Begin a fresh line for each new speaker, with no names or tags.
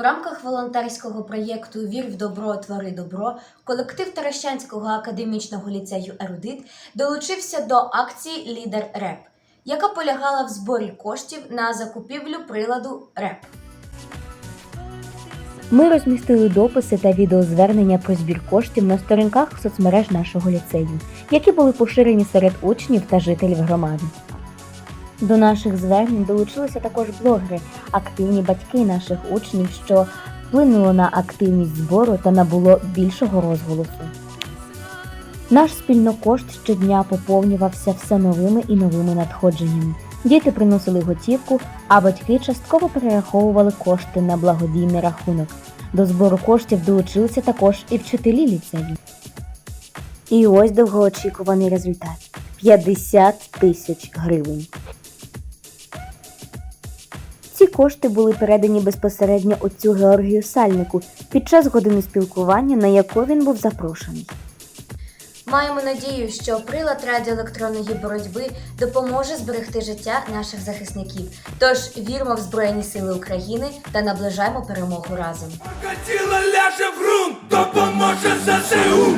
В рамках волонтерського проєкту Вір в добро, твори добро колектив Таращанського академічного ліцею Ерудит долучився до акції Лідер РЕП, яка полягала в зборі коштів на закупівлю приладу РЕП.
Ми розмістили дописи та відеозвернення про збір коштів на сторінках соцмереж нашого ліцею, які були поширені серед учнів та жителів громади. До наших звернень долучилися також блогери, активні батьки наших учнів, що вплинуло на активність збору та набуло більшого розголосу. Наш спільнокошт щодня поповнювався все новими і новими надходженнями. Діти приносили готівку, а батьки частково перераховували кошти на благодійний рахунок. До збору коштів долучилися також і вчителі ліцею. І ось довгоочікуваний результат 50 тисяч гривень. Ці кошти були передані безпосередньо отцю Георгію Сальнику під час години спілкування, на яку він був запрошений.
Маємо надію, що прилад радіоелектронної боротьби допоможе зберегти життя наших захисників. Тож віримо в Збройні Сили України та наближаємо перемогу разом.
Тіло ляже в ґрунт, допоможе ЗСУ.